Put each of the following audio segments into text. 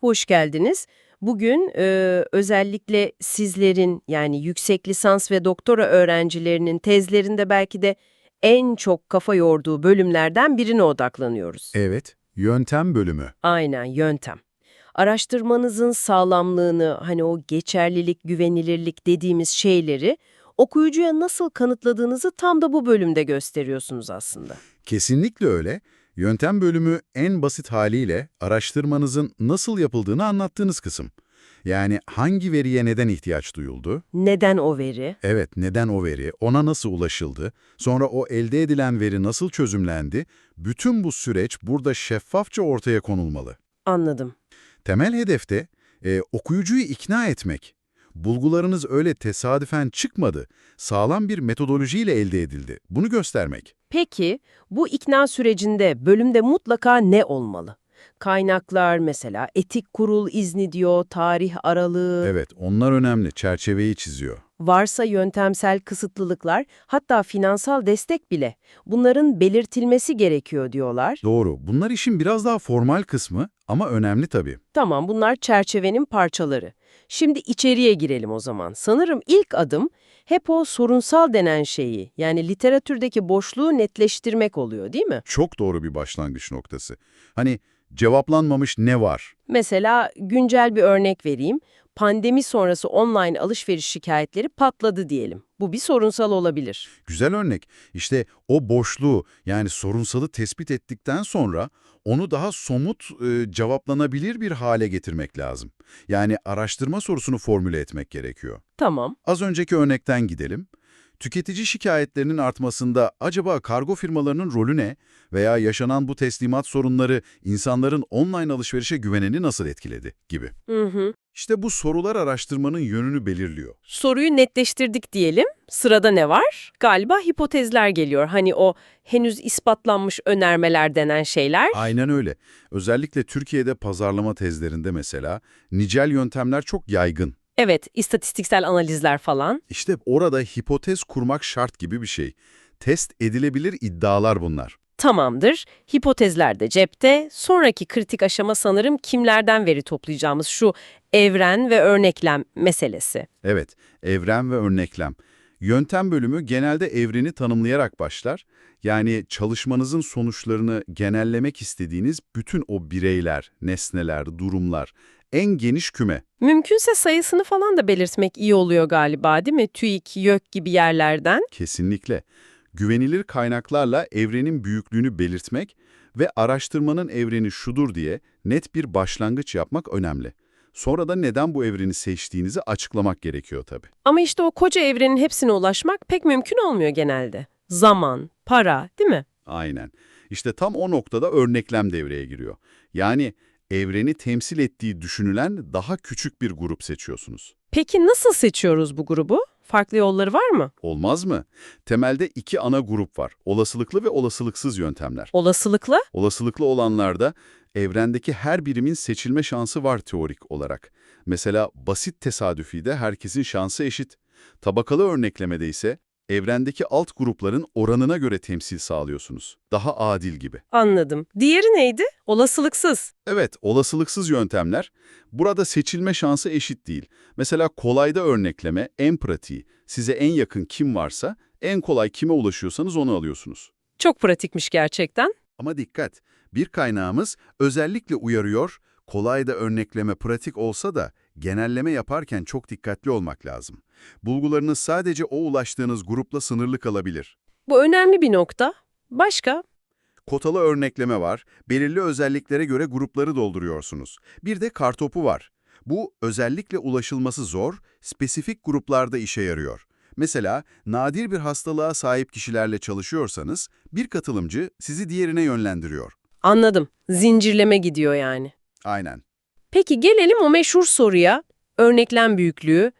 Hoş geldiniz. Bugün e, özellikle sizlerin yani yüksek lisans ve doktora öğrencilerinin tezlerinde belki de en çok kafa yorduğu bölümlerden birine odaklanıyoruz. Evet, yöntem bölümü. Aynen yöntem. Araştırmanızın sağlamlığını, hani o geçerlilik, güvenilirlik dediğimiz şeyleri okuyucuya nasıl kanıtladığınızı tam da bu bölümde gösteriyorsunuz aslında. Kesinlikle öyle. Yöntem bölümü en basit haliyle araştırmanızın nasıl yapıldığını anlattığınız kısım. Yani hangi veriye neden ihtiyaç duyuldu? Neden o veri? Evet, neden o veri, ona nasıl ulaşıldı, sonra o elde edilen veri nasıl çözümlendi? Bütün bu süreç burada şeffafça ortaya konulmalı. Anladım. Temel hedefte e, okuyucuyu ikna etmek. Bulgularınız öyle tesadüfen çıkmadı, sağlam bir metodolojiyle elde edildi. Bunu göstermek. Peki bu ikna sürecinde bölümde mutlaka ne olmalı? Kaynaklar mesela etik kurul izni diyor, tarih aralığı, Evet, onlar önemli. Çerçeveyi çiziyor. Varsa yöntemsel kısıtlılıklar, hatta finansal destek bile. Bunların belirtilmesi gerekiyor diyorlar. Doğru. Bunlar işin biraz daha formal kısmı ama önemli tabii. Tamam bunlar çerçevenin parçaları. Şimdi içeriye girelim o zaman. Sanırım ilk adım hep o sorunsal denen şeyi, yani literatürdeki boşluğu netleştirmek oluyor değil mi? Çok doğru bir başlangıç noktası. Hani cevaplanmamış ne var? Mesela güncel bir örnek vereyim. Pandemi sonrası online alışveriş şikayetleri patladı diyelim. Bu bir sorunsal olabilir. Güzel örnek. İşte o boşluğu yani sorunsalı tespit ettikten sonra onu daha somut, e, cevaplanabilir bir hale getirmek lazım. Yani araştırma sorusunu formüle etmek gerekiyor. Tamam. Az önceki örnekten gidelim. Tüketici şikayetlerinin artmasında acaba kargo firmalarının rolü ne veya yaşanan bu teslimat sorunları insanların online alışverişe güvenini nasıl etkiledi gibi. Hı hı. İşte bu sorular araştırmanın yönünü belirliyor. Soruyu netleştirdik diyelim. Sırada ne var? Galiba hipotezler geliyor. Hani o henüz ispatlanmış önermeler denen şeyler. Aynen öyle. Özellikle Türkiye'de pazarlama tezlerinde mesela nicel yöntemler çok yaygın. Evet, istatistiksel analizler falan. İşte orada hipotez kurmak şart gibi bir şey. Test edilebilir iddialar bunlar. Tamamdır. Hipotezler de cepte. Sonraki kritik aşama sanırım kimlerden veri toplayacağımız şu evren ve örneklem meselesi. Evet, evren ve örneklem. Yöntem bölümü genelde evreni tanımlayarak başlar. Yani çalışmanızın sonuçlarını genellemek istediğiniz bütün o bireyler, nesneler, durumlar, en geniş küme. Mümkünse sayısını falan da belirtmek iyi oluyor galiba değil mi? TÜİK, YÖK gibi yerlerden. Kesinlikle. Güvenilir kaynaklarla evrenin büyüklüğünü belirtmek ve araştırmanın evreni şudur diye net bir başlangıç yapmak önemli. Sonra da neden bu evreni seçtiğinizi açıklamak gerekiyor tabii. Ama işte o koca evrenin hepsine ulaşmak pek mümkün olmuyor genelde. Zaman, para değil mi? Aynen. İşte tam o noktada örneklem devreye giriyor. Yani evreni temsil ettiği düşünülen daha küçük bir grup seçiyorsunuz. Peki nasıl seçiyoruz bu grubu? Farklı yolları var mı? Olmaz mı? Temelde iki ana grup var. Olasılıklı ve olasılıksız yöntemler. Olasılıklı? Olasılıklı olanlarda evrendeki her birimin seçilme şansı var teorik olarak. Mesela basit tesadüfide herkesin şansı eşit. Tabakalı örneklemede ise evrendeki alt grupların oranına göre temsil sağlıyorsunuz. Daha adil gibi. Anladım. Diğeri neydi? Olasılıksız. Evet, olasılıksız yöntemler. Burada seçilme şansı eşit değil. Mesela kolayda örnekleme, en pratiği. Size en yakın kim varsa, en kolay kime ulaşıyorsanız onu alıyorsunuz. Çok pratikmiş gerçekten. Ama dikkat, bir kaynağımız özellikle uyarıyor, kolayda örnekleme pratik olsa da genelleme yaparken çok dikkatli olmak lazım. Bulgularınız sadece o ulaştığınız grupla sınırlı kalabilir. Bu önemli bir nokta. Başka? Kotalı örnekleme var, belirli özelliklere göre grupları dolduruyorsunuz. Bir de kartopu var. Bu özellikle ulaşılması zor, spesifik gruplarda işe yarıyor. Mesela nadir bir hastalığa sahip kişilerle çalışıyorsanız bir katılımcı sizi diğerine yönlendiriyor. Anladım. Zincirleme gidiyor yani. Aynen. Peki gelelim o meşhur soruya. Örneklem büyüklüğü.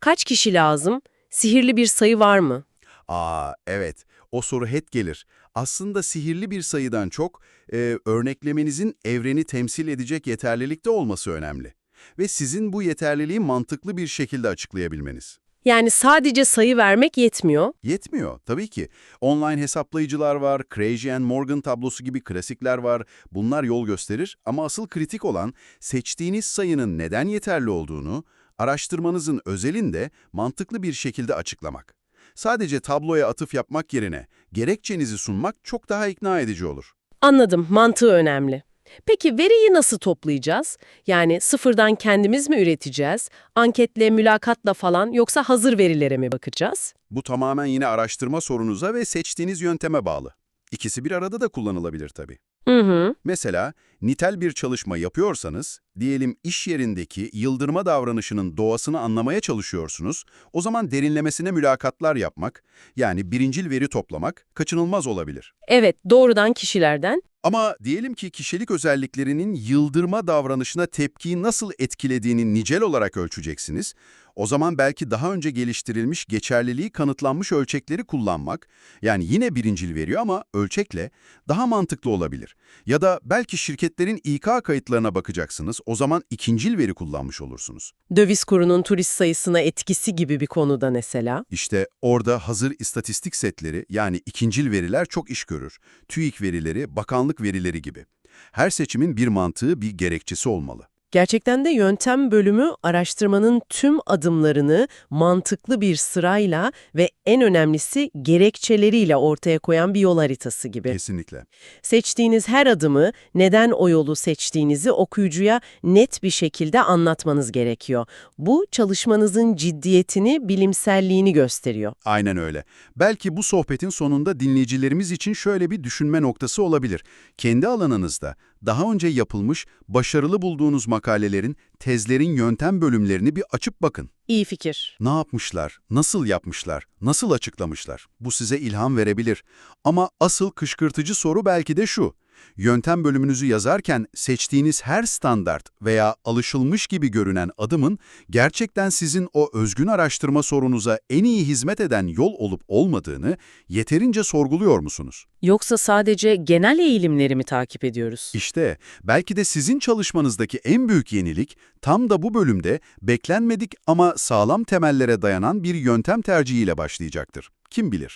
Kaç kişi lazım? Sihirli bir sayı var mı? Aa evet, o soru hep gelir. Aslında sihirli bir sayıdan çok e, örneklemenizin evreni temsil edecek yeterlilikte olması önemli. Ve sizin bu yeterliliği mantıklı bir şekilde açıklayabilmeniz. Yani sadece sayı vermek yetmiyor. Yetmiyor tabii ki. Online hesaplayıcılar var, Krejci and Morgan tablosu gibi klasikler var. Bunlar yol gösterir ama asıl kritik olan seçtiğiniz sayının neden yeterli olduğunu, araştırmanızın özelinde mantıklı bir şekilde açıklamak. Sadece tabloya atıf yapmak yerine gerekçenizi sunmak çok daha ikna edici olur. Anladım, mantığı önemli. Peki veriyi nasıl toplayacağız? Yani sıfırdan kendimiz mi üreteceğiz? Anketle, mülakatla falan yoksa hazır verilere mi bakacağız? Bu tamamen yine araştırma sorunuza ve seçtiğiniz yönteme bağlı. İkisi bir arada da kullanılabilir tabii. Hı hı. Mesela nitel bir çalışma yapıyorsanız, diyelim iş yerindeki yıldırma davranışının doğasını anlamaya çalışıyorsunuz, o zaman derinlemesine mülakatlar yapmak, yani birincil veri toplamak kaçınılmaz olabilir. Evet, doğrudan kişilerden. Ama diyelim ki kişilik özelliklerinin yıldırma davranışına tepkiyi nasıl etkilediğini nicel olarak ölçeceksiniz. O zaman belki daha önce geliştirilmiş geçerliliği kanıtlanmış ölçekleri kullanmak, yani yine birincil veriyor ama ölçekle, daha mantıklı olabilir. Ya da belki şirketlerin İK kayıtlarına bakacaksınız, o zaman ikincil veri kullanmış olursunuz. Döviz kurunun turist sayısına etkisi gibi bir konuda mesela. İşte orada hazır istatistik setleri yani ikincil veriler çok iş görür. TÜİK verileri, bakanlık verileri gibi. Her seçimin bir mantığı, bir gerekçesi olmalı. Gerçekten de yöntem bölümü araştırmanın tüm adımlarını mantıklı bir sırayla ve en önemlisi gerekçeleriyle ortaya koyan bir yol haritası gibi. Kesinlikle. Seçtiğiniz her adımı, neden o yolu seçtiğinizi okuyucuya net bir şekilde anlatmanız gerekiyor. Bu çalışmanızın ciddiyetini, bilimselliğini gösteriyor. Aynen öyle. Belki bu sohbetin sonunda dinleyicilerimiz için şöyle bir düşünme noktası olabilir. Kendi alanınızda daha önce yapılmış, başarılı bulduğunuz makalelerin, tezlerin yöntem bölümlerini bir açıp bakın. İyi fikir. Ne yapmışlar, nasıl yapmışlar, nasıl açıklamışlar? Bu size ilham verebilir. Ama asıl kışkırtıcı soru belki de şu. Yöntem bölümünüzü yazarken seçtiğiniz her standart veya alışılmış gibi görünen adımın gerçekten sizin o özgün araştırma sorunuza en iyi hizmet eden yol olup olmadığını yeterince sorguluyor musunuz? Yoksa sadece genel eğilimleri mi takip ediyoruz? İşte belki de sizin çalışmanızdaki en büyük yenilik tam da bu bölümde beklenmedik ama sağlam temellere dayanan bir yöntem tercihiyle başlayacaktır. Kim bilir?